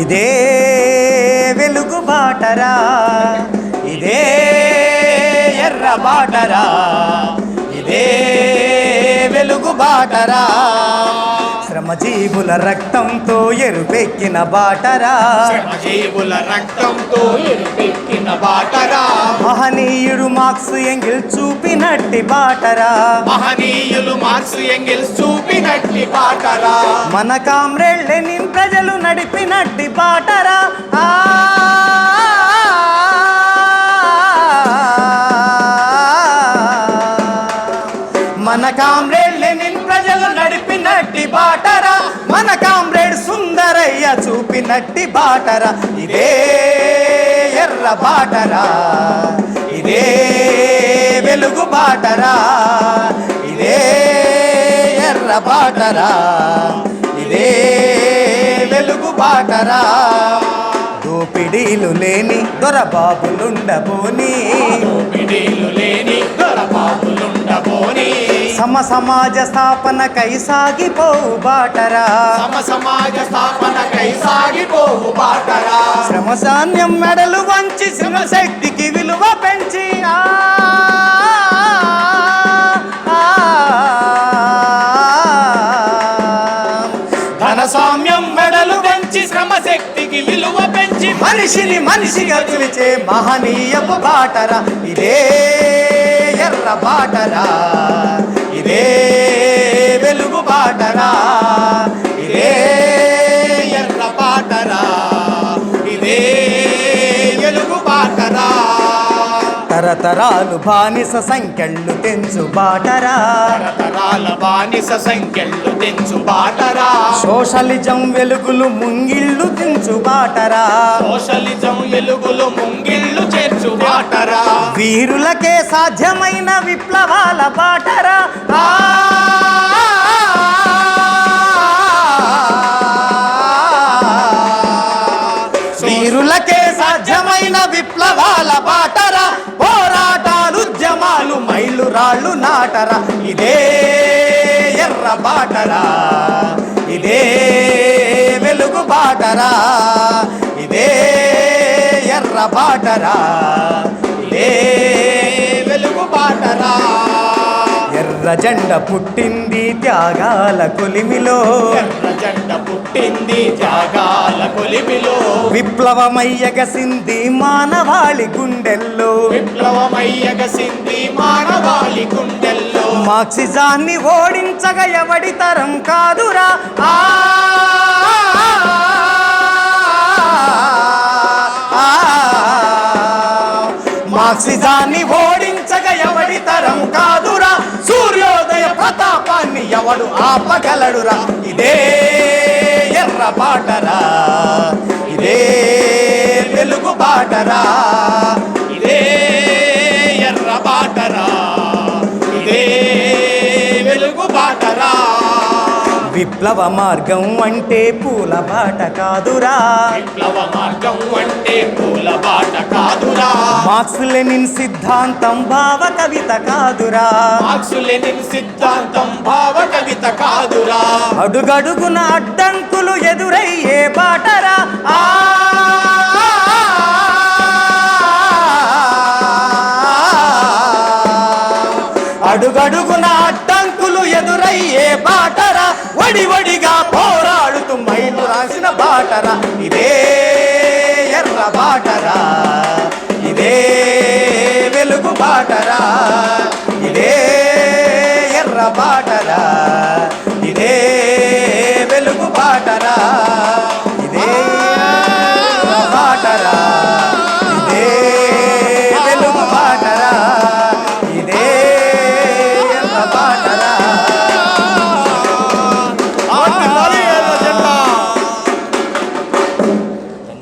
ఇదే వెలుగు బాటరా ఇదే ఎర్ర బాటరా ఇదే వెలుగు బాటరా. శ్రమజీవుల రక్తంతో ఎరుపెక్కిన బాటరా. జీవుల రక్తంతో ఎరుపెక్కిన బాటరా. మహనీయుడు మార్క్స్ ఎంగిల్ చూపినట్టి బాటరా. మహనీయులు మార్క్స్ ఎంగిల్స్ చూపినట్టి బాటరా. మన కామ్రేడ్ లెనిన్ ప్రజలు నడిపినట్టి బాటరా. ఆ! మన కామ్రేడ్ మన కామ్రేడ్ సుందరయ్య చూపినట్టి బాటరా. ఇదే ఎర్ర బాటరా. ఇదే వెలుగు బాటరా. ఇదే ఎర్ర బాటరా. ఇదే వెలుగు బాటరా. దోపిడీలు లేని దొరబాబులుండబోని. దోపిడీలు లేని దొరబాబులు సమ సమాజ స్థాపనకై సాగిపోవు బాటరా. సమ సమాజ స్థాపనకై సాగిపోవు బాటరా. శ్రమసాన్యం మెడలు వంచి శక్తికి విలువ పెంచి ఆ, ఆ, ధనస్వామ్యం మెడలు పెంచి శ్రమ శక్తికి విలువ పెంచి మనిషిని మనిషిగా పిలిచే మహనీయపు బాటరా. ఇదే ఎర్ర బాటరా. ఇదే వెలుగు బాటరా తరతరాలు బానిస సంఖ్యళ్ళు తెంచు బాటరా. తరతరాల బానిస సంఖ్యలు తెంచు బాటరా. సోషలిజం వెలుగులు ముంగిళ్ళు తెంచు బాటరా. సోషలిజం ఎలుగులు ముంగిళ్ళు చేర్చు బాటరా. వీరులకే సాధ్యమైన విప్లవాల బాటరా. ఆ! వీరులకే సాధ్యమైన విప్లవాల మైలు రాళ్ళు నాటరా. ఇదే ఎర్ర బాటరా. ఇదే వెలుగు బాటరా. ఇదే ఎర్ర బాటరా. ఇదే వెలుగు బాటరా. ఎర్ర జెండ పుట్టింది త్యాగాల కొలిమిలో జెండ పుట్టింది త్యాగాల కొలిమిలో విప్లవమయ్యగసింది మానవాళి గుండెల్లో విప్లవమయ్యగ సింధి మానవాళి గుండెల్లో మార్క్సిజాన్ని ఓడించగ ఎవడి తరం కాదురా ఆ! మార్క్సిజాన్ని ఓడించగ ఆపగలడురా ఇదే ఎర్ర పాటరా. ఇదే వెలుగు బాటరా ఇదే ఎర్ర పాటరా. ఇదే వెలుగు బాటరా విప్లవ మార్గం అంటే పూల బాట కాదురా. విప్లవ మార్గం అంటే పూల బాట కాదురా. మార్క్స్ లెనిన్ సిద్ధాంతం భావ కవిత కాదురా. మార్క్సు లెనిన్ సిద్ధాంతం భావ కవిత కాదురా. అడుగడుగున అడ్డంకులు ఎదురయ్యే బాటరా ఆ! అడుగడుగున బాటరా ఇదే ఎర్ర బాటరా